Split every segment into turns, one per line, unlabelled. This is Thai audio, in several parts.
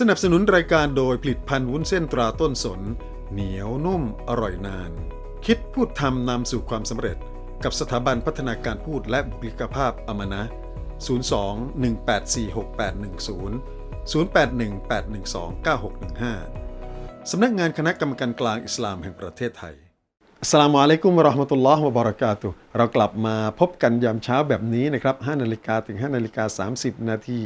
สนับสนุนรายการโดยผลิตภัณฑ์วุ้นเส้นตราต้นสน เหนียวนุ่มอร่อยนาน คิดพูดทำนำสู่ความสำเร็จ กับสถาบันพัฒนาการพูดและบุคลิกภาพอมนะ 02-1846810 0818129615 สำนักงานคณะกรรมการกลางอิสลามแห่งประเทศไทย สลามอะลัยกุมราะห์มะตุลลอฮ์วะบะเรากาตุเรากลับมาพบกันยามเช้าแบบนี้นะครับ5นาฬิกาถึง5นาฬิกา30 นาที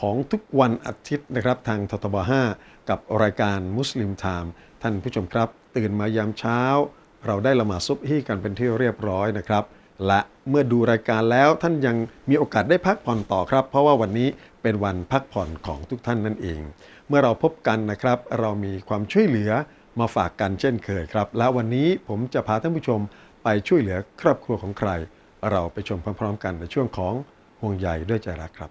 ของทุกวันอาทิตย์นะครับ ทางททบ5กับรายการมุสลิมไทม์ท่านผู้ชมครับ ตื่นมายามเช้า เราได้ละหมาดซุบฮีกันเป็นที่เรียบร้อยนะครับ และเมื่อดูรายการแล้วท่านยังมีโอกาสได้พักผ่อนต่อครับ เพราะว่าวันนี้เป็นวันพักผ่อนของทุกท่านนั่นเอง เมื่อเราพบกันนะครับ เรามีความช่วยเหลือ มาฝากกันเช่นเคยครับ และวันนี้ผมจะพาท่านผู้ชมไปช่วยเหลือครอบครัวของใคร เราไปชมพร้อมๆ กันในช่วงของห่วงใยด้วยใจรักครับ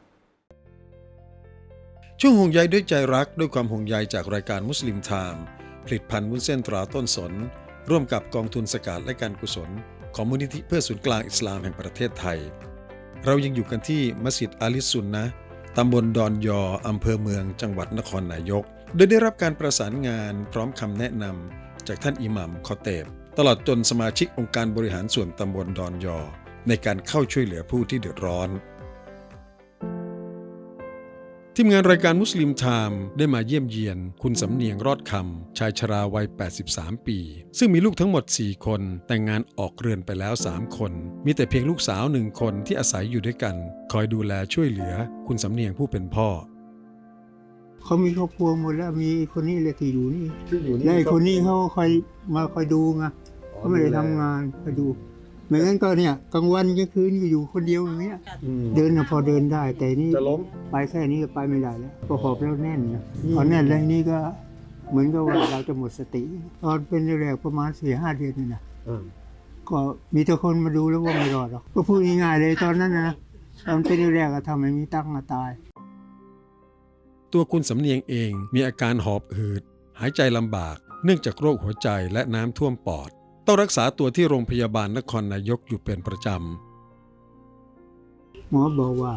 ช่วงห่วงใยด้วยใจรัก ด้วยความห่วงใยจากรายการมุสลิมไทม์ผลิตภัณฑ์วุ้นเส้นตราต้นสน ร่วมกับกองทุนสกาดและการกุศล ของมูลนิธิเพื่อศูนย์กลางอิสลามแห่งประเทศไทย เรายังอยู่กันที่มัสยิดอาลิสุนนะตำบลดอนยออำเภอเมืองจังหวัดนครนายก โดยได้รับการประสานงานพร้อมคำแนะนำจากท่านอิหมัมคอเตบ ตลอดจนสมาชิกองค์การบริหารส่วนตำบลดอนยอ ในการเข้าช่วยเหลือผู้ที่เดือดร้อน ทีมงานรายการมุสลิมไทม์ได้มาเยี่ยมเยียน คุณสำเนียงรอดคำชายชราวัย 83 ปี ซึ่งมีลูกทั้งหมด 4 คน แต่งงานออกเรือนไปแล้ว 3 คน มีแต่เพียงลูกสาวหนึ่งคนที่อาศัยอยู่ด้วยกัน คอยดูแลช่วยเหลือ คุณสำเนียงผู้เป็นพ่อ
เขามีครอบครัวหมดแล้วมีคนนี้เลยที่อยู่นี่
ที่อยู่
และไอ้คนนี้เขาคอยมาคอยดูไงเขาไม่ได้ทำงานคอยดูไม่งั้นก็เนี่ยกลางวันกลางคืนก็อยู่คนเดียวอย่างเงี้ยเดินน่ะพอเดินได้แต่นี่
จะล้ม
ไปแค่นี้ก็ไปไม่ได้แล้วก็หอบแล้วแน่นนะพอแน่นแล้วนี่ก็เหมือนกับว่าเราจะหมดสติตอนเป็นแรกๆประมาณสี่ห้าเดือนนี่นะก็มีแต่คนมาดูแล้วว่าไม่รอดหรอกก็พูดง่ายๆเลยตอนนั้นนะตอนเป็นแรกๆก็ทำให้มีตั้งมาตาย
ตัวคุณสำเนียงเองมีอาการหอบหืด หายใจลำบาก เนื่องจากโรคหัวใจและน้ำท่วมปอด ต้องรักษาตัวที่โรงพยาบาลนครนายกอยู่เป็นประจ
หมอบอกว่า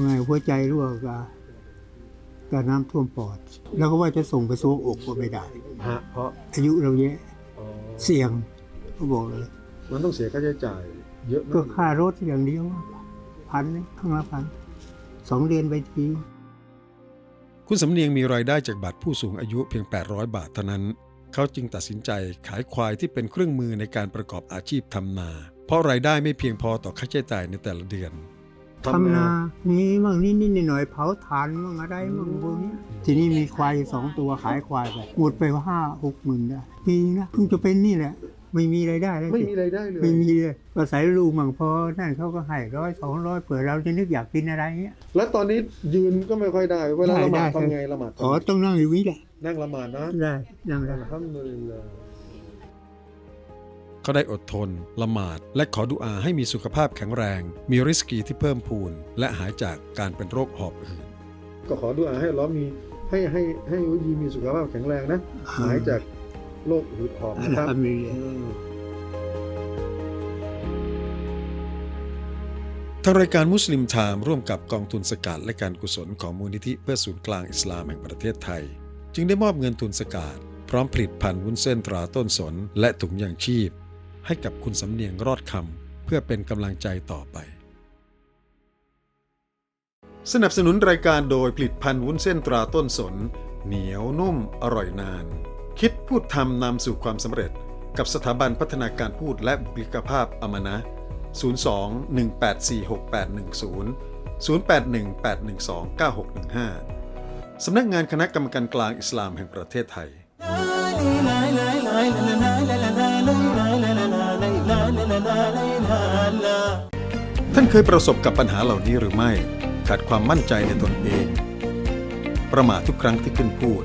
ไงหัวใจรั่วกับกับน้ำท่วมปอด แล้วก็ว่าจะส่งไปสวงอกก็ไม่ได้
ฮะเพราะ
อายุเราเยอะเสี่ยงก็บอกเลย
มันต้องเสียค่าใช้จ่าย เยอะ
ก็ค่ารถอย่างเดียวพันนึงข้างละพันสองเดือนไปที
ๆ คุณสำเนียงมีรายได้จากบัตรผู้สูงอายุเพียง 800 บาทเท่านั้น เขาจึงตัดสินใจขายควายที่เป็นเครื่องมือในการประกอบอาชีพทำนา เพราะรายได้ไม่เพียงพอต่อค่าใช้จ่ายในแต่ละเดือน
ทำนา มีมั่งนิดๆหน่อยเผาถ่านมั่งอะไรมั่งพวกเนี้ยทีนี้มีควายสองตัวขายควายไปหมดไปห้าหกหมื่นได้ปีนะเพิ่งจะเป็นนี่แหละ ไม่มีรายได้แล้ว
ไม่
สิ
มีรายได้เลย
ไม่มีเลยก็ใส่ลูกมั่งพอนั่นเขาก็ให้ร้อยสองร้อยเผื่อเราจะนึกอยากกินอะไรเงี้ย
แล้วตอนนี้ยืนก็ไม่ค่อยได้เวลา
ได้
ละหมาด
ได้
ทำไงละหมาด
อ๋อต้องนั่งอยู่นี่แหละ
นั่งละหมาดนะ
ได้นั่งได้
อัลฮัมดุลิลลาห์เขาได้อดทน ละหมาด และขอดุอาให้มีสุขภาพแข็งแรง มีริสกีที่เพิ่มพูน และหายจากการเป็นโรคหอบหืดก็ขอดุอาให้ล้อมีให้ให้ให้วยีมีสุขภาพแข็งแรงนะ หายจาก โรคหืดหอบนะครับ
มดุลิลลาห์
ทางรายการมุสลิมไทม์ร่วมกับกองทุนสกัดและการกุศลของมูลนิธิเพื่อศูนย์กลางอิสลามแห่งประเทศไทย จึงได้มอบเงินทุนสกัดพร้อมผลิตภัณฑ์วุ้นเส้นตราต้นสน และถุงยางชีพ ให้กับคุณสำเนียงรอดคำเพื่อเป็นกำลังใจต่อไป สนับสนุนรายการโดยผลิตภัณฑ์วุ้นเส้นตราต้นสน เหนียวนุ่มอร่อยนาน คิดพูดทำนำสู่ความสำเร็จ กับสถาบันพัฒนาการพูดและบุคลิกภาพอมนะ 02-1846810 0818129615 สำนักงานคณะกรรมการกลางอิสลามแห่งประเทศไทย ท่านเคยประสบกับปัญหาเหล่านี้หรือไม่ ขาดความมั่นใจในตนเอง ประมาททุกครั้งที่ขึ้นพูด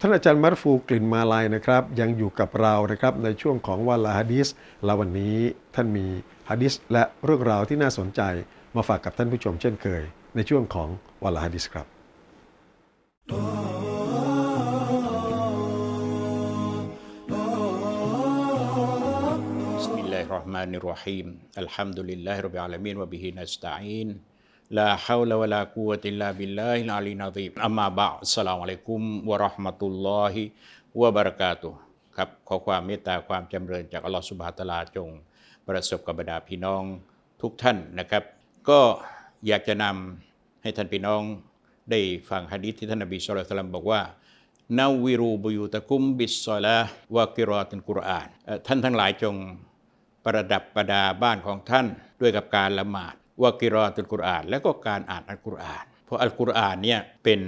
ท่านอาจารย์มัรฟูกลิ่นมาลายนะครับ ยังอยู่กับเรานะครับในช่วงของวาลาฮะดิษและวันนี้ท่านมีฮะดิษและเรื่องราวที่น่าสนใจมาฝากกับท่านผู้ชมเช่นเคย ในช่วงของวาลาฮะดิษครับ
بسم الله الرحمن الرحيم الحمد لله رب العالمين وبه نستعين لا حول ولا قوة إلا بالله العلي العظيم أما بعد السلام عليكم ورحمة الله وبركاته ครับขอความเมตตาความจำเริญจากอัลลอฮฺสุบฮาตลาจง ประสบกับบรรดาพี่น้องทุกท่านนะครับ ก็อยากจะนำให้ท่านพี่น้องได้ฟังฮะดิษที่ท่านนบีสุลต่านบอกว่านาวิรูบุยุตะคุมบิสซอละวากิรอตินกุรอานท่านทั้งหลายจงประดับประดาบ้านของท่านด้วยกับการละหมาด วะกิรอตุนกุรอาน และก็การอ่านอัลกุรอาน เพราะอัลกุรอานเนี่ยเป็น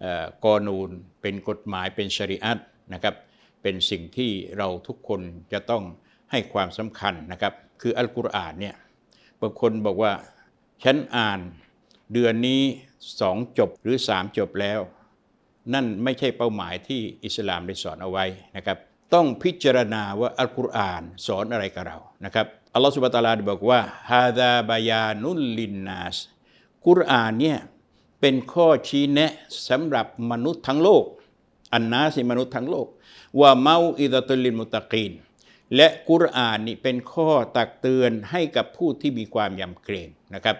เอ่อกอนูน เป็นกฎหมายเป็นชริอัตนะครับเป็นสิ่งที่เราทุกคนจะต้องให้ความสำคัญนะครับ คืออัลกุรอานเนี่ยบางคนบอกว่า ฉันอ่านเดือนนี้สองจบหรือสามจบแล้ว นั่นไม่ใช่เป้าหมายที่อิสลามได้สอนเอาไว้นะครับ ต้องพิจารณาว่าอัลกุรอานสอนอะไรกับเรานะครับ อัลลอฮฺสุบะตาลาได้บอกว่าฮาดาบายานุลลินนาสกุรอานเนี่ยเป็นข้อชี้แนะสำหรับมนุษย์ทั้งโลก อันนาสิมนุษย์ทั้งโลก ว่าเมาอิดะตุลลินมุตะกีน และกุรอานนี่เป็นข้อตักเตือนให้กับผู้ที่มีความยำเกรงนะครับ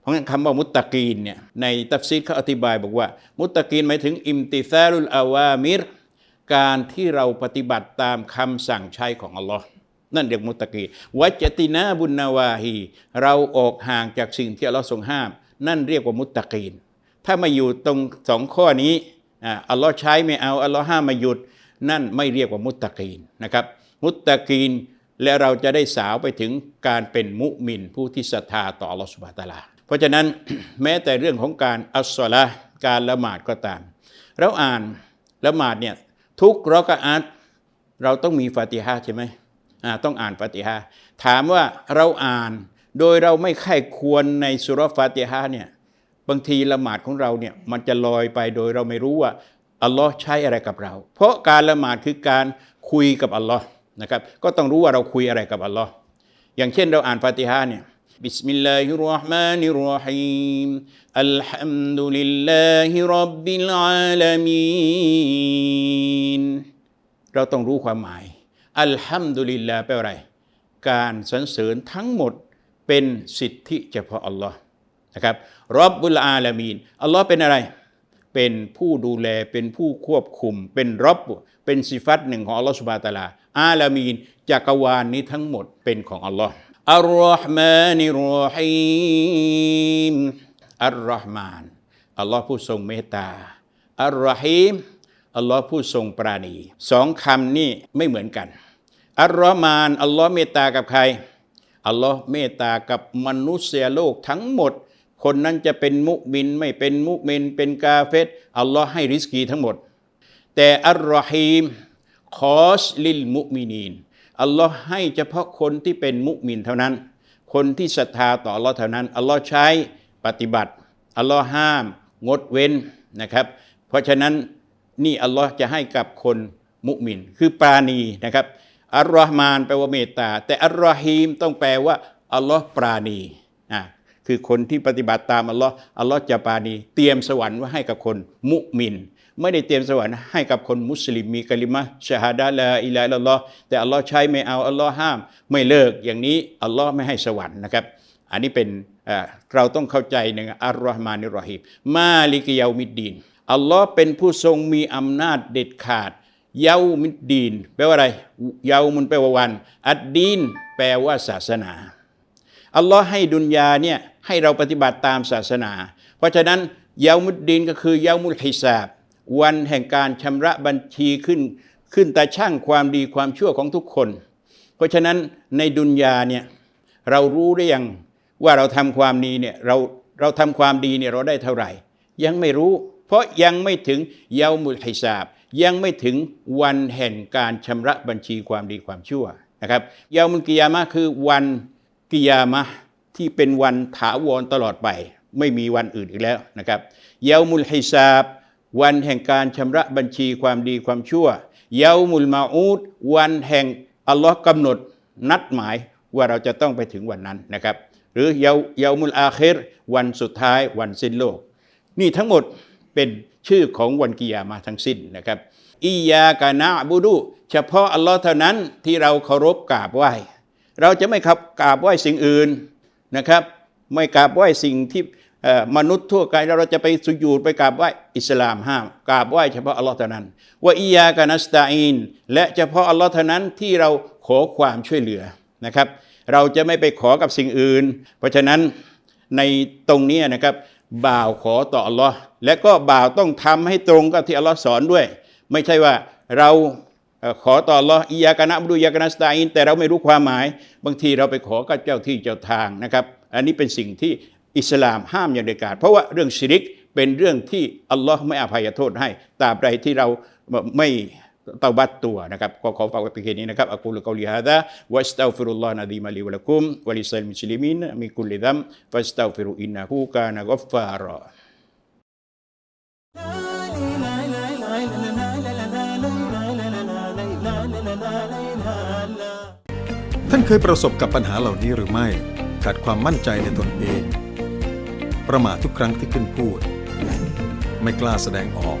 เพราะงั้นคำว่ามุตตะกีนเนี่ยในตัฟซีรเขาอธิบายบอกว่า มุตตะกีนหมายถึงอิมติซาลุลอาวามิรการที่เราปฏิบัติตามคำสั่งใช้ของอัลลอฮ์ นั่นเรียกมุตตะกีวัจตินาบุญนาวาฮีเราออกห่างจากสิ่งที่อัลลอฮ์ทรงห้าม นั่นเรียกว่ามุตตะกีน ถ้ามาอยู่ตรงสองข้อนี้อ่าอัลลอฮ์ใช้ไม่เอาอัลลอฮ์ห้ามมาหยุด นั่นไม่เรียกว่ามุตตะกีนนะครับ มุตตะกีนและเราจะได้สาวไปถึงการเป็นมุมินผู้ที่ศรัทธาต่ออัลลอฮ์สุบฮานะตะอาลา เพราะฉะนั้นแม้แต่เรื่องของการอัสซอละการละหมาดก็ตาม เราอ่านละหมาดเนี่ยทุกรอกะอัตเราต้องมีฟาติฮะใช่ไหม ต้องอ่านฟาติฮาถามว่าเราอ่านโดยเราไม่ไข้ควรในสุรฟาติฮาเนี่ยบางทีละหมาดของเราเนี่ยมันจะลอยไปโดยเราไม่รู้ว่าอัลลอฮ์ใช้อะไรกับเรา เพราะการละหมาดคือการคุยกับอัลลอฮ์นะครับก็ต้องรู้ว่าเราคุยอะไรกับอัลลอฮ์อย่างเช่นเราอ่านฟาติฮาเนี่ยบิสมิลลาฮิรราะห์มานิรราะฮีมอัลฮัมดุลิลลาฮิรับบิลอาลามีนเราต้องรู้ความหมาย อัลฮัมดุลิลลาแปลว่าอะไร การสรรเสริญทั้งหมดเป็นสิทธิเฉพาะอัลลอฮ์นะครับรับบุลอาลามีนอัลลอฮ์เป็นอะไร เป็นผู้ดูแลเป็นผู้ควบคุม เป็นรับเป็นสิฟัตหนึ่งของอัลลอฮ์สุบานะฮูวะตะอาลาอาลามีนจักรวาลนี้ทั้งหมดเป็นของอัลลอฮ์อัลรอฮ์มานิรรอฮีมอัลรอฮ์มานอัลลอฮ์ผู้ทรงเมตตาอัลรอฮีมอัลลอฮ์ผู้ทรงปราณีสองคำนี้ไม่เหมือนกัน อัลรอฮ์มานอัลลอฮ์เมตตากับใคร อัลลอฮ์เมตตากับมนุษยโลกทั้งหมด คนนั้นจะเป็นมุมินไม่เป็นมุมิน เป็นกาเฟตอัลลอฮ์ให้ริสกีทั้งหมด แต่อัลรอฮีมคอสลิลมุมินีนอัลลอฮ์ให้เฉพาะคนที่เป็นมุมินเท่านั้น คนที่ศรัทธาต่ออัลลอฮ์เท่านั้นอัลลอฮ์ใช้ปฏิบัติอัลลอฮ์ห้าม งดเว้นนะครับ เพราะฉะนั้นนี่อัลลอฮ์จะให้กับคนมุมิน คือปราณีนะครับ อัลลอฮ์มานแปลว่าเมตตา แต่อัลรอฮีมต้องแปลว่าอัลลอฮ์ปราณีอ่าคือคนที่ปฏิบัติตามอัลลอฮ์อัลลอฮ์จะปราณี เตรียมสวรรค์ไว้ให้กับคนมุมิน ไม่ได้เตรียมสวรรค์ให้กับคนมุสลิมมีกะลิมะชาฮาดะลาอิลาฮะอิลลัลลอฮ์แต่อัลลอฮ์ใช้ไม่เอาอัลลอฮ์ห้าม ไม่เลิกอย่างนี้อัลลอฮ์ไม่ให้สวรรค์นะครับ อันนี้เป็นเราต้องเข้าใจหนึ่งอัลลอฮ์มานิรอฮีมมาลิกยามิดดีนอัลลอฮ์เป็นผู้ทรงมีอำนาจเด็ดขาด เยามิดดีน แปลว่าอะไร เยามันแปลว่าวัน อัดดีน แปลว่าศาสนา อัลลอฮ์ให้ดุนยาเนี่ยให้เราปฏิบัติตามศาสนา เพราะฉะนั้นเยามุดดินก็คือเยามุลฮิซาบ วันแห่งการชำระบัญชีขึ้น ขึ้นตาช่างความดีความชั่วของทุกคน เพราะฉะนั้นในดุนยาเนี่ยเรารู้ได้ยังว่าเราทำความดีเนี่ยเราเราทำความดีเนี่ยเราได้เท่าไหร่ ยังไม่รู้ เพราะยังไม่ถึงเยามุลฮิซาบ ยังไม่ถึงวันแห่งการชำระบัญชีความดีความชั่วนะครับเยามุลกิยามะคือวันกิยามะที่เป็นวันถาวรตลอดไป ไม่มีวันอื่นอีกแล้วนะครับเยามุลฮิซาบ วันแห่งการชำระบัญชีความดีความชั่วเยามุลมาอูดวันแห่งอัลลอฮ์กำหนดนัดหมายว่าเราจะต้องไปถึงวันนั้นนะครับหรือเยาเยามุลอาคิรวันสุดท้ายวันสิ้นโลก นี่ทั้งหมดเป็น ชื่อของวันกิยามะห์ทั้งสิ้นนะครับอียากานะบูดุเฉพาะอัลลอฮ์เท่านั้นที่เราเคารพกราบไหว้ เราจะไม่ขับกราบไหว้สิ่งอื่นนะครับ ไม่กราบไหว้สิ่งที่มนุษย์ทั่วไปเราจะไปสุญูดไปกราบไหว้อิสลามห้ามกราบไหว้เฉพาะอัลลอฮ์เท่านั้นว่าอียากานัสตาอินและเฉพาะอัลลอฮ์เท่านั้นที่เราขอความช่วยเหลือนะครับ เราจะไม่ไปขอกับสิ่งอื่น เพราะฉะนั้นในตรงนี้นะครับ บ่าวขอต่ออัลลอฮ์และก็บ่าวต้องทำให้ตรงกับที่อัลลอฮ์สอนด้วย ไม่ใช่ว่าเราขอต่ออัลลอฮ์อียากนะบดูยากนัสตาอิน แต่เราไม่รู้ความหมาย บางทีเราไปขอกับเจ้าที่เจ้าทางนะครับ อันนี้เป็นสิ่งที่อิสลามห้ามอย่างเด็ดขาด เพราะว่าเรื่องชิริกเป็นเรื่องที่อัลลอฮ์ไม่อภัยโทษให้ตราบใดที่เราไม่ ตาบัตตัวนะครับก็ขอฝากไว้เพียงแค่นี้นะครับอักูลกอลิฮะดะวะสตัฆฟิรุลลอฮ์นะดีมาลีวะละกุมวะลิซัลมุสลิมินมินกุลิดัมฟัสตัฆฟิรุอินนะฮูกานะกัฟฟารอ
ท่านเคยประสบกับปัญหาเหล่านี้หรือไม่ ขาดความมั่นใจในตนเอง ประมาททุกครั้งที่ขึ้นพูด ไม่กล้าแสดงออก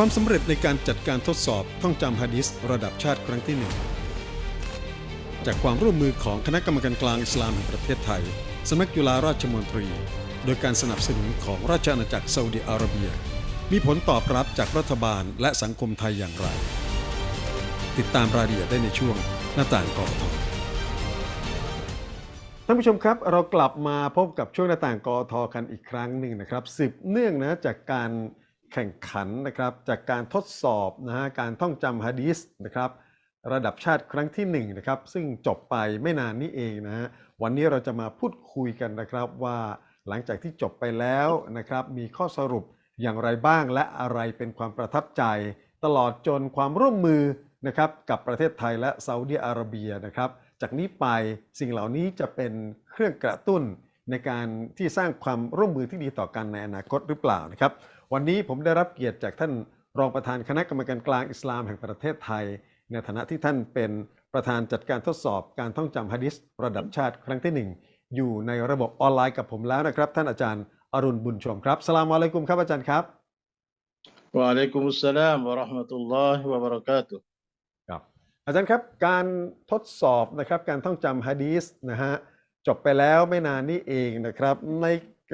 ความสำเร็จในการจัดการทดสอบท่องจำฮะดิษระดับชาติครั้งที่หนึ่งจากความร่วมมือของคณะกรรมการกลางอิสลามแห่งประเทศไทย สำนักจุฬาราชมนตรี โดยการสนับสนุนของราชอาณาจักรซาอุดิอาระเบีย มีผลตอบรับจากรัฐบาลและสังคมไทยอย่างไร ติดตามรายละเอียดได้ในช่วงหน้าต่างกอทอท่านผู้ชมครับเรากลับมาพบกับช่วงหน้าต่างกอทอกันอีกครั้งหนึ่งนะครับสืบเนื่องนะจากการ แข่งขันนะครับจากการทดสอบนะฮะการท่องจำฮะดีษนะครับระดับชาติครั้งที่1นงนะครับซึ่งจบไปไม่นานนี้เองนะฮะวันนี้เราจะมาพูดคุยกันนะครับว่าหลังจากที่จบไปแล้วนะครับมีข้อสรุปอย่างไรบ้างและอะไรเป็นความประทับใจ ตลอดจนความร่วมมือนะครับกับประเทศไทยและซาอุดิอาระเบียนะครับจากนี้ไปสิ่งเหล่านี้จะเป็นเครื่องกระตุ้นในการที่สร้างความร่วมมือที่ดีต่อกันในอนาคตหรือเปล่านะครับ วันนี้ผมได้รับเกียรติจากท่านรองประธานคณะกรรมการกลางอิสลามแห่งประเทศไทย ในฐานะที่ท่านเป็นประธานจัดการทดสอบการท่องจำฮะดิษระดับชาติครั้งที่หนึ่งอยู่ในระบบออนไลน์กับผมแล้วนะครับ ท่านอาจารย์อรุณบุญชมครับสลามอะลัยกุมครับอาจารย์ครับ
วะอะลัยกุมุสสลามวะราะห์มะตุลลอฮิวะบะเราะกาตุ
ครับอาจารย์ครับการทดสอบนะครับการท่องจำฮะดีษนะฮะจบไปแล้วไม่นานนี้เองนะครับใน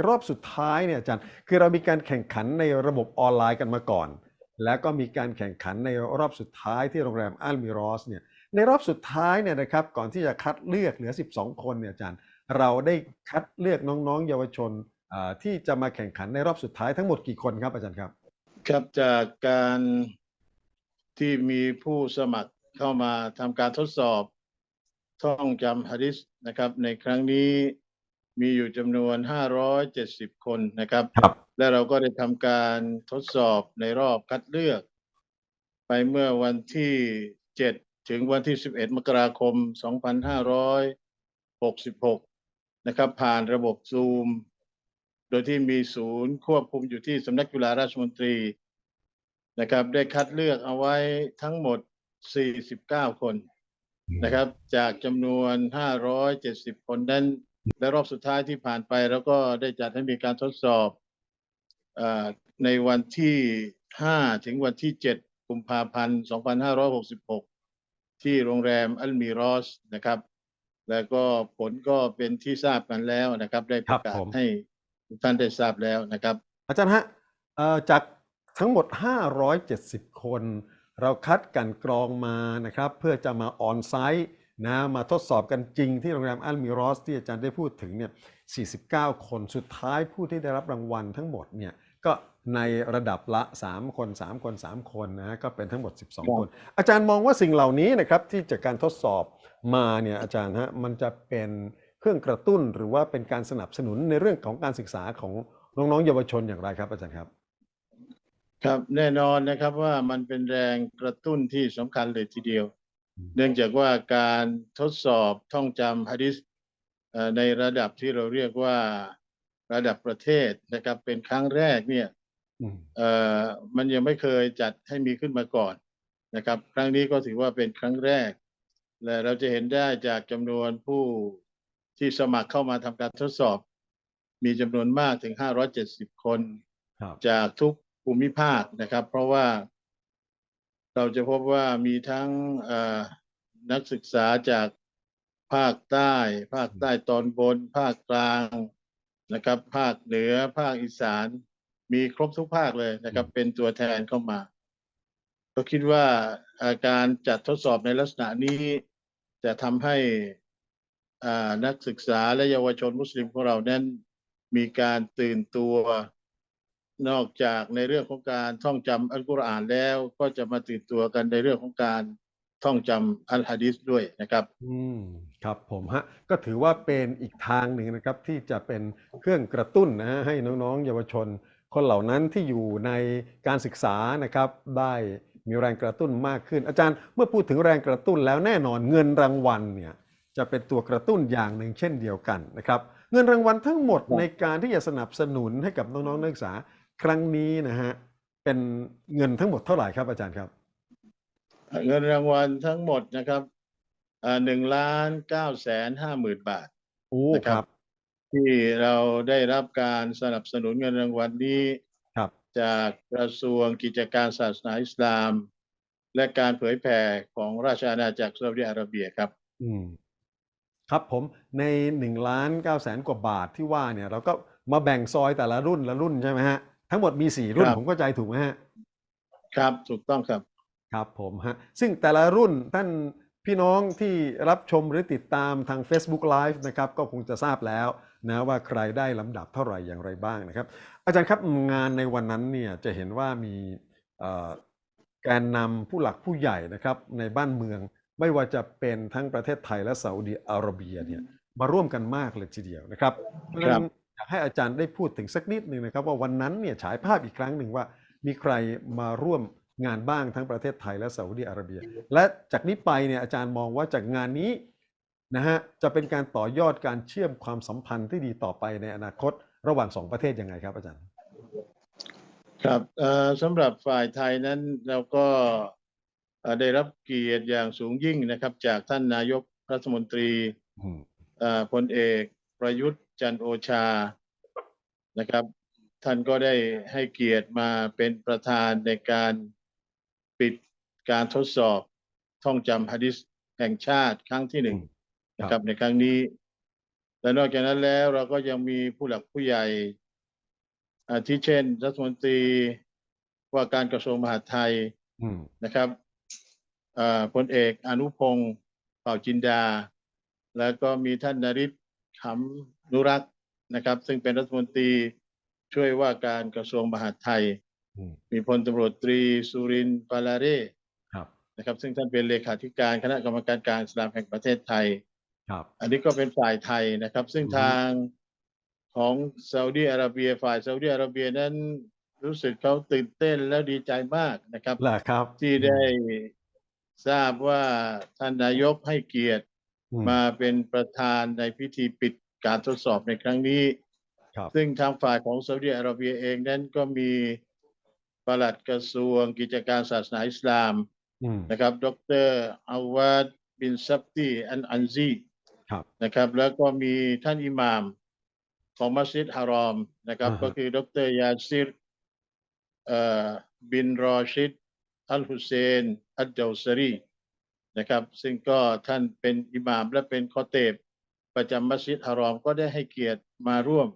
รอบสุดท้ายเนี่ยอาจารย์คือเรามีการแข่งขันในระบบออนไลน์กันมาก่อน แล้วก็มีการแข่งขันในรอบสุดท้ายที่โรงแรมอัลมิรอสเนี่ยในรอบสุดท้ายเนี่ยนะครับก่อนที่จะคัดเลือกเหลือ 12 คนเนี่ยอาจารย์ เราได้คัดเลือกน้องๆ เยาวชนอ่าที่จะมาแข่งขันในรอบสุดท้ายทั้งหมดกี่คนครับอาจารย์ครับ
ครับจากการที่มีผู้สมัครเข้ามาทำการทดสอบท่องจำฮะดิษนะครับในครั้งนี้ มีอยู่จำนวน 570 คนนะครับ
ครับ
และเราก็ได้ทำการทดสอบในรอบคัดเลือก ไปเมื่อวันที่ 7 ถึงวันที่ 11 มกราคม 2566 นะครับ ผ่านระบบซูมโดยที่มีศูนย์ควบคุมอยู่ที่สำนักจุฬาราชมนตรีนะครับ ได้คัดเลือกเอาไว้ทั้งหมด 49 คนนะครับ จากจำนวน 570 คนนั้น และรอบสุดท้ายที่ผ่านไปแล้วก็ได้จัดให้มีการทดสอบเออในวันที่ 5 ถึงวันที่ 7 กุมภาพันธ์ 2566 ที่โรงแรมอัลมีรอสนะครับ แล้วก็ผลก็เป็นที่ทราบกันแล้วนะครับ ได้ประกา
ครั
ศ
บผม
ให้ทุกท่านได้ทราบแล้วนะครับ
อาจารย์ฮะเอ่อจากทั้งหมด 570 คน เราคัดกลันกรองมานะครับ เพื่อจะมาออนไซต์ นะมาทดสอบกันจริงที่โรงแรมอัลมิรอสที่อาจารย์ได้พูดถึงเนี่ย 49 คนสุดท้ายผู้ที่ได้รับรางวัลทั้งหมดเนี่ยก็ในระดับละ 3 คน 3 คน 3 คนนะก็เป็นทั้งหมด 12 คน อาจารย์มองว่าสิ่งเหล่านี้นะครับที่จากการทดสอบมาเนี่ยอาจารย์ฮะมันจะเป็นเครื่องกระตุ้นหรือว่าเป็นการสนับสนุนในเรื่องของการศึกษาของน้องๆเยาวชนอย่างไรครับอาจารย์ครับ
ครับแน่นอนนะครับว่ามันเป็นแรงกระตุ้นที่สำคัญเลยทีเดียว
อืม
เนื่องจากว่าการทดสอบท่องจำฮะดิษเอ่อในระดับที่เราเรียกว่าระดับประเทศนะครับ เป็นครั้งแรกเนี่ย
อืม
เอ่อมันยังไม่เคยจัดให้มีขึ้นมาก่อนนะครับ ครั้งนี้ก็ถือว่าเป็นครั้งแรก และเราจะเห็นได้จากจำนวนผู้ที่สมัครเข้ามาทำการทดสอบ มีจำนวนมากถึง 570 คน
ครับ
จากทุกภูมิภาคนะครับ เพราะว่า เราจะพบว่ามีทั้งนักศึกษาจากภาคใต้ ภาคใต้ตอนบน ภาคกลางนะครับ ภาคเหนือ ภาคอีสาน มีครบทุกภาคเลยนะครับ เป็นตัวแทนเข้ามา ก็คิดว่าอ่อการจัดทดสอบในลักษณะนี้จะทำให้นักศึกษาและเยาวชนมุสลิมของเรานั้น มีการตื่นตัว นอกจากในเรื่องของการท่องจำอัลกุรอานแล้วก็จะมาตื่นตัวกันในเรื่องของการท่องจำอัลฮะดิษด้วยนะครับ
อืมครับผมฮะก็ถือว่าเป็นอีกทางหนึ่งนะครับที่จะเป็นเครื่องกระตุ้นนะฮะให้น้องๆ เยาวชน คนเหล่านั้นที่อยู่ในการศึกษานะครับ ได้มีแรงกระตุ้นมากขึ้น อาจารย์เมื่อพูดถึงแรงกระตุ้นแล้วแน่นอนเงินรางวัลเนี่ยจะเป็นตัวกระตุ้นอย่างหนึ่งเช่นเดียวกันนะครับ เงินรางวัลทั้งหมดในการที่จะสนับสนุนให้กับน้องๆนักศึกษา ครั้งนี้นะฮะเป็นเงินทั้งหมดเท่าไหร่ครับอาจารย์ครับ
เงินรางวัลทั้งหมดนะครับหนึ่งล้านเก้าแสนห้าหมื่นบาท
โอ้
นะ
ค
ครั
รับ
บที่เราได้รับการสนับสนุนเงินรางวัลนี้
ครับ
จากกระทรวงกิจการศาสนาอิสลาม และการเผยแผ่ของราชอาณาจักรซาอุดิอาระเบียครับ
อืมครับผมใน1ล้าน9แสนกว่าบาทที่ว่าเนี่ย เราก็มาแบ่งซอยแต่ละรุ่นละรุ่นใช่ไหมฮะ ทั้งหมดมี4รุ่น
ครับ
ผมเข้าใจถูกไหมฮะ
ครับถูกต้องครับ
ครับผมฮะซึ่งแต่ละรุ่นท่านพี่น้องที่รับชมหรือติดตามทาง Facebook Live นะครับก็คงจะทราบแล้วนะว่าใครได้ลำดับเท่าไหร่อย่างไรบ้างนะครับ อาจารย์ครับงานในวันนั้นเนี่ยจะเห็นว่ามีเอ่อแกนนำผู้หลักผู้ใหญ่นะครับในบ้านเมือง ไม่ว่าจะเป็นทั้งประเทศไทยและซาอุดีอาระเบียเนี่ยมาร่วมกันมากเลยทีเดียวนะครับ เพราะฉะนั้นอยากให้อาจารย์ได้พูดถึงสักนิดหนึ่งนะครับ ว่าวันนั้นเนี่ยฉายภาพอีกครั้งหนึ่งว่า มีใครมาร่วมงานบ้างทั้งประเทศไทยและซาอุดีอาระเบีย และจากนี้ไปเนี่ยอาจารย์มองว่าจากงานนี้นะฮะจะเป็นการต่อยอดการเชื่อมความสัมพันธ์ที่ดีต่อไปในอนาคต ระหว่างสองประเทศยังไงครับ อาจารย์
ครับเอ่อสำหรับฝ่ายไทยนั้นเราก็เอ่อได้รับเกียรติอย่างสูงยิ่งนะครับ จากท่านนายกรัฐมนตรี
อืม
เอ่อพลเอกประยุทธ์ จันทร์โอชานะครับ ท่านก็ได้ให้เกียรติมาเป็นประธานในการปิดการทดสอบท่องจำฮะดิษแห่งชาติครั้งที่หนึ่ง
ครับ
นะครับในครั้งนี้ และนอกจากนั้นแล้วเราก็ยังมีผู้หลักผู้ใหญ่อาทิเช่น รัฐมนตรีว่าการกระทรวงมหาดไทย
อืม
นะครับเอ่อพลเอกอนุพงศ์เผ่าจินดา แล้วก็มีท่านนริศขำ นุรักษ์นะครับ ซึ่งเป็นรัฐมนตรีช่วยว่าการกระทรวงมหาดไทย
อืม
มีพลตำรวจตรีสุรินทร์ปาลาเร่
ครับ
นะครับ ซึ่งท่านเป็นเลขาธิการคณะกรรมการการอิสลามแห่งประเทศไทย
ครับ
อันนี้ก็เป็นฝ่ายไทยนะครับ ซึ่ง
อือฮึ
ทางของซาอุดีอาระเบียฝ่ายซาอุดีอาระเบียนั้นรู้สึกเขาตื่นเต้นและดีใจมากนะครับ
แหละครับ
ที่ได้ทราบว่าท่านนายกให้เกียรติ
อืม
มาเป็นประธานในพิธีปิด การทดสอบในครั้งนี้
ครับ
ซึ่งทางฝ่ายของซาอุดิอาระเบียเองนั้นก็มีปลัดกระทรวงกิจการศาสนาอิสลาม
อืม
นะครับ ดรอาวาดบินซับตีอันอันซี
ครับ
นะครับ แล้วก็มีท่านอิหม่ามของมัสยิดฮารอมนะครับ
อ่าฮะ
ก็คือดรยาซิรเอ่อบินรอชิด อัลฮุเซน อัลเจาซารีนะครับ ซึ่งก็ท่านเป็นอิหม่ามและเป็นคอเตบ ประจำมัสยิดฮารอมก็ได้ให้เกียรติมาร่วม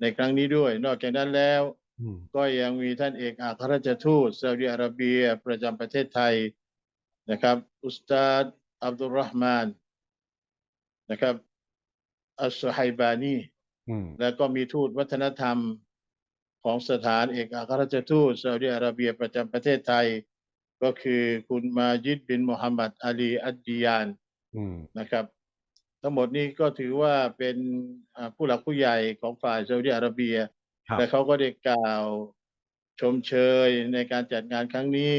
ในครั้งนี้ด้วย นอกจากนั้นแล้ว
อืม
ก็ยังมีท่านเอกอัครราชทูตซาอุดิอาระเบียประจำประเทศไทยนะครับ อุสตาดอับดุลรห์มานนะครับอัสซุไฮบานี
อืม
แล้วก็มีทูตวัฒนธรรมของสถานเอกอัครราชทูตซาอุดิอาระเบียประจำประเทศไทย ก็คือคุณมาจิดบินมุฮัมมัดอาลีอัดดียาน
อืม
นะครับ ทั้งหมดนี้ก็ถือว่าเป็นอ่าผู้หลักผู้ใหญ่ของฝ่ายซาอุดิอาระเบีย
ครับ
และเขาก็ได้กล่าวชมเชยในการจัดงานครั้งนี้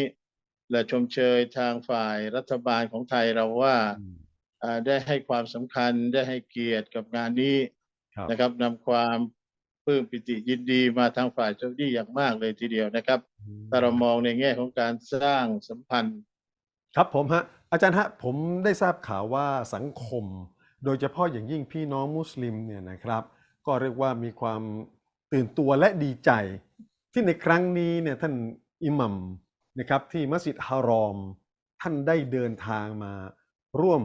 และชมเชยทางฝ่ายรัฐบาลของไทยเราว่า
อืม
อ่าได้ให้ความสำคัญได้ให้เกียรติกับงานนี้
ครับ
นะครับนำความปลื้มปิติยินดีมาทางฝ่ายซาอุดีอย่างมากเลยทีเดียวนะครับถ้าเรามองในแง่ของการสร้างสัมพันธ์
ครับผมฮะอาจารย์ฮะผมได้ทราบข่าวว่าสังคม โดยเฉพาะอย่างยิ่งพี่น้องมุสลิมเนี่ยนะครับ ก็เรียกว่ามีความตื่นตัวและดีใจ ที่ในครั้งนี้เนี่ยท่านอิหมัมนะครับที่มัสยิดฮารอม ท่านได้เดินทางมาร่วม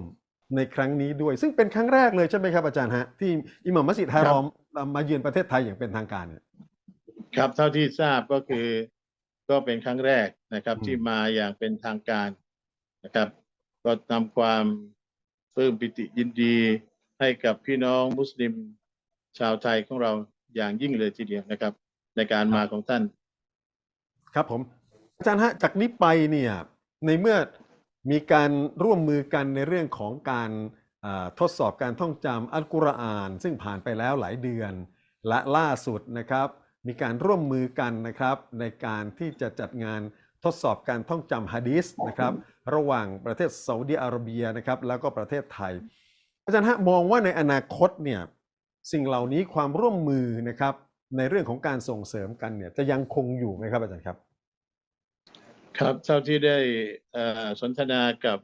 ในครั้งนี้ด้วย ซึ่งเป็นครั้งแรกเลยใช่ไหมครับอาจารย์ฮะที่อิหมัมมัสยิดฮารอมมาเยือนประเทศไทยอย่างเป็นทางการเนี่ย
ครับเท่าที่ทราบก็คือก็เป็นครั้งแรกนะครับที่มาอย่างเป็นทางการนะครับ ก็นำความ ปลื้มปิติยินดีให้กับพี่น้องมุสลิมชาวไทยของเราอย่างยิ่งเลยทีเดียวนะครับ ในการมาของท่าน
ครับผม อาจารย์ฮะจากนี้ไปเนี่ยในเมื่อมีการร่วมมือกันในเรื่องของการทดสอบการท่องจำอัลกุรอาน ซึ่งผ่านไปแล้วหลายเดือน และล่าสุดนะครับ มีการร่วมมือกันนะครับ ในการที่จะจัดงาน ทดสอบการท่องจำฮะดีษนะครับระหว่างประเทศซาอุดิอาระเบียนะครับแล้วก็ประเทศไทย อาจารย์ฮะมองว่าในอนาคตเนี่ยสิ่งเหล่านี้ความร่วมมือนะครับในเรื่องของการส่งเสริมกันเนี่ยจะยังคงอยู่ไหมครับอาจารย์ครับ
ครับเท่าที่ได้สนทนากับ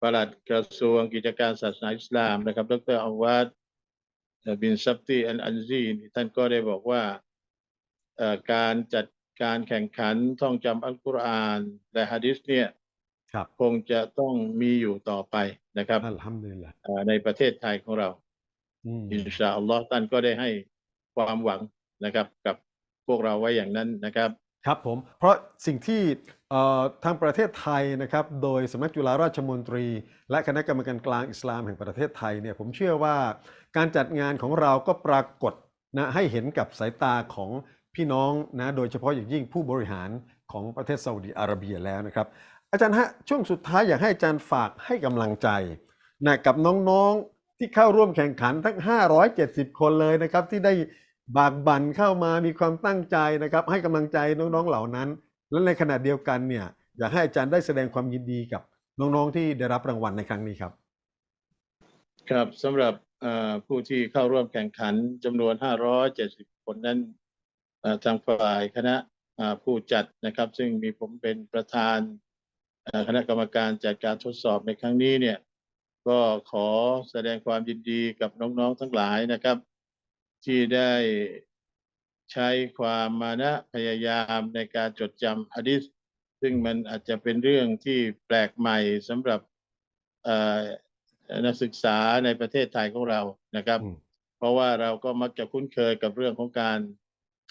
ปลัดกระทรวงกิจการศาสนาอิสลามนะครับ ดรอวาดบินซับตีอันอันซีท่านก็ได้บอกว่าการจัด การแข่งขันท่องจำอัลกุรอานและฮะดิษเนี่ย
ครับ
คงจะต้องมีอยู่ต่อไปนะครับ
อัลฮัมดุลิลละ
เอ่อในประเทศไทยของเรา
อืม
อินชาอัลลอฮ์ท่านก็ได้ให้ความหวังนะครับ กับพวกเราไว้อย่างนั้นนะครับ
ครับผม เพราะสิ่งที่เอ่อทางประเทศไทยนะครับ โดยสำนักจุฬาราชมนตรี และคณะกรรมการกลางอิสลามแห่งประเทศไทยเนี่ยผมเชื่อว่าการจัดงานของเราก็ปรากฏนะให้เห็นกับสายตาของ พี่น้องนะโดยเฉพาะอย่างยิ่งผู้บริหารของประเทศซาอุดิอาระเบียแล้วนะครับ อาจารย์ฮะช่วงสุดท้ายอยากให้อาจารย์ฝากให้กำลังใจนะกับน้องๆที่เข้าร่วมแข่งขันทั้ง 570 คนเลยนะครับ ที่ได้บากบั่นเข้ามามีความตั้งใจนะครับ ให้กำลังใจน้องๆเหล่านั้น และในขณะเดียวกันเนี่ยอยากให้อาจารย์ได้แสดงความยินดีกับน้องๆที่ได้รับรางวัลในครั้งนี้ครับ
ครับสำหรับผู้ที่เข้าร่วมแข่งขันจำนวน 570 คนนั้น ทางฝ่ายคณะอ่าผู้จัดนะครับ ซึ่งมีผมเป็นประธานเอ่อคณะกรรมการจัดการทดสอบในครั้งนี้เนี่ยก็ขอแสดงความยินดีกับน้องๆทั้งหลายนะครับ ที่ได้ใช้ความมานะพยายามในการจดจำฮะดิษซึ่งมันอาจจะเป็นเรื่องที่แปลกใหม่สำหรับเอ่อนักศึกษาในประเทศไทยของเรานะครับ
อืม
เพราะว่าเราก็มักจะคุ้นเคยกับเรื่องของการ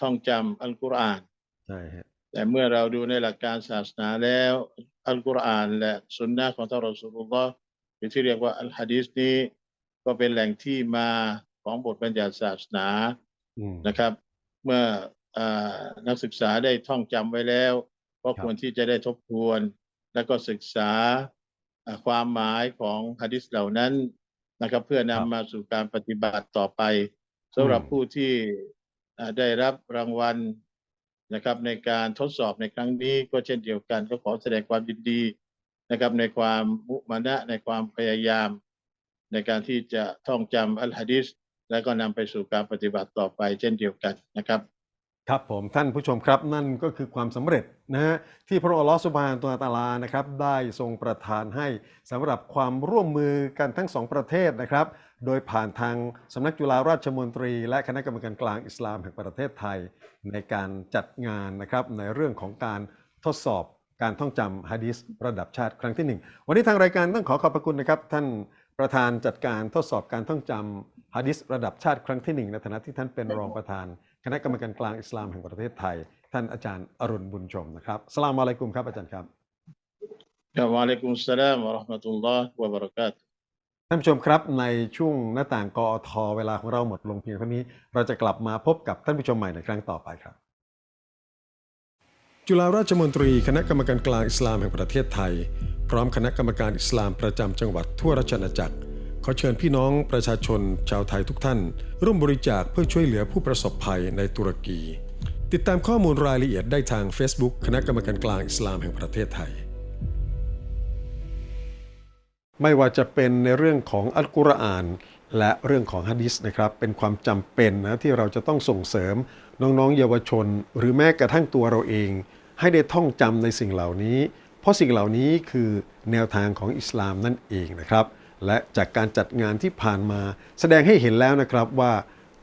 ท่องจำอัลกุรอาน
ใช่ฮะ
แต่เมื่อเราดูในหลักการศาสนาแล้ว อัลกุรอานและสุนนะของท่านรอสูลุลลอฮ์หรือที่เรียกว่าอัลฮะดีษนี้ก็เป็นแหล่งที่มาของบทบัญญัติศาสนา
อืม
นะครับ เมื่ออานักศึกษาได้ท่องจำไว้แล้ว ก็
ครับ
ควรที่จะได้ทบทวน แล้วก็ศึกษาอ่าความหมายของฮะดิษเหล่านั้นนะครับ เพื่อนำมาสู่การปฏิบัติต่อไปสำหรับผู้ที่อ่า ได้รับรางวัลนะครับในการทดสอบในครั้งนี้ก็เช่นเดียวกัน ก็ขอแสดงความยินดีนะครับในความมุมานะในความพยายาม ในการที่จะท่องจำอัลฮะดิษและก็นำไปสู่การปฏิบัติต่อไปเช่นเดียวกันนะครับ
ครับผมท่านผู้ชมครับนั่นก็คือความสำเร็จนะฮะที่พระอัลลอฮฺสุบานะฮูวตาลานะครับได้ทรงประทานให้สำหรับความร่วมมือกันทั้งสองประเทศนะครับ โดยผ่านทางสำนักจุฬาราชมนตรี และคณะกรรมการกลางอิสลามแห่งประเทศไทย ในการจัดงานนะครับในเรื่องของการทดสอบการท่องจำฮะดีษระดับชาติครั้งที่หนึ่งวันนี้ทางรายการต้องขอขอบพระคุณนะครับ ท่านประธานจัดการทดสอบการท่องจำฮะดีษระดับชาติครั้งที่หนึ่งในฐานะที่ท่านเป็นรองประธาน คณะกรรมการกลางอิสลามแห่งประเทศไทย ท่านอาจารย์อรุณบุญชมนะครับสลามอะลัยกุมครับอาจารย์ครับ
ครับวะอะลัยกุมุสสลามวะเราะห์มะตุลลอฮ์วะบะเราะกาตุฮ์
ท่านผู้ชมครับในช่วงหน้าต่างกอทเวลาของเราหมดลงเพียงเท่านี้ เราจะกลับมาพบกับท่านผู้ชมใหม่ในครั้งต่อไปครับ จุฬาราชมนตรีคณะกรรมการกลางอิสลามแห่งประเทศไทย พร้อมคณะกรรมการอิสลามประจำจังหวัดทั่วราชอาณาจักร ขอเชิญพี่น้องประชาชนชาวไทยทุกท่าน ร่วมบริจาคเพื่อช่วยเหลือผู้ประสบภัยในตุรกี ติดตามข้อมูลรายละเอียดได้ทาง Facebook คณะกรรมการกลางอิสลามแห่งประเทศไทย ไม่ว่าจะเป็นในเรื่องของอัลกุรอาน และเรื่องของฮะดิษนะครับเป็นความจำเป็นนะที่เราจะต้องส่งเสริมน้องๆ เยาวชน หรือแม้กระทั่งตัวเราเอง ให้ได้ท่องจำในสิ่งเหล่านี้ เพราะสิ่งเหล่านี้คือแนวทางของอิสลามนั่นเองนะครับ และจากการจัดงานที่ผ่านมา แสดงให้เห็นแล้วนะครับว่า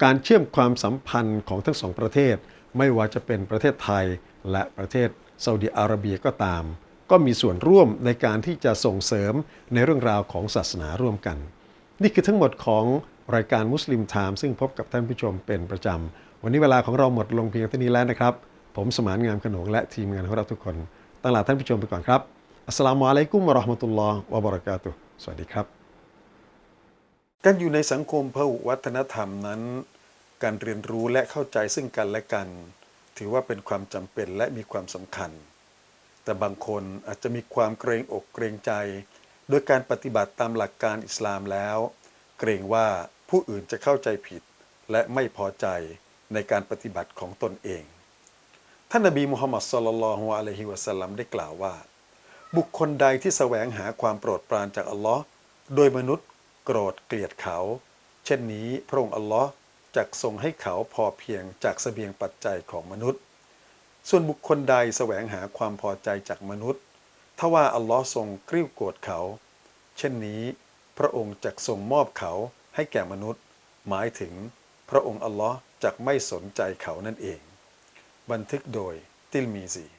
การเชื่อมความสัมพันธ์ของทั้งสองประเทศ ไม่ว่าจะเป็นประเทศไทย และประเทศซาอุดิอาระเบียก็ตาม ก็มีส่วนร่วมในการที่จะส่งเสริมในเรื่องราวของศาสนาร่วมกัน นี่คือทั้งหมดของรายการมุสลิมไทม์ซึ่งพบกับท่านผู้ชมเป็นประจำ วันนี้เวลาของเราหมดลงเพียงเท่านี้แล้วนะครับ ผมสมานงามขนงและทีมงานของเราทุกคนตั้งลาท่านผู้ชมไปก่อนครับอัสสลามุอะลัยกุมวะราะห์มะตุลลอฮ์วะบะเราะกาตุฮ์สวัสดีครับ การอยู่ในสังคมพหุวัฒนธรรมนั้น การเรียนรู้และเข้าใจซึ่งกันและกัน ถือว่าเป็นความจำเป็นและมีความสำคัญ แต่บางคนอาจจะมีความเกรงอกเกรงใจ โดยการปฏิบัติตามหลักการอิสลามแล้ว เกรงว่าผู้อื่นจะเข้าใจผิด และไม่พอใจในการปฏิบัติของตนเอง ท่านนบีมุฮัมมัดสุลลัลฮุอะลัยฮิวะสัลลัมได้กล่าวว่า บุคคลใดที่แสวงหาความโปรดปรานจากอัลลอฮ์โดยมนุษย์ โกรธเกลียดเขา เช่นนี้พระองค์อัลลอฮ์จักทรงให้เขาพอเพียงจากเสบียงปัจจัยของมนุษย์ ส่วนบุคคลใดแสวงหาความพอใจจากมนุษย์ถ้าว่าอัลลอฮ์ทรงกริ้วโกรธเขา เช่นนี้ พระองค์จักทรงมอบเขาให้แก่มนุษย์ หมายถึง พระองค์อัลลอฮ์จักไม่สนใจเขานั่นเอง บันทึกโดยติลมีซี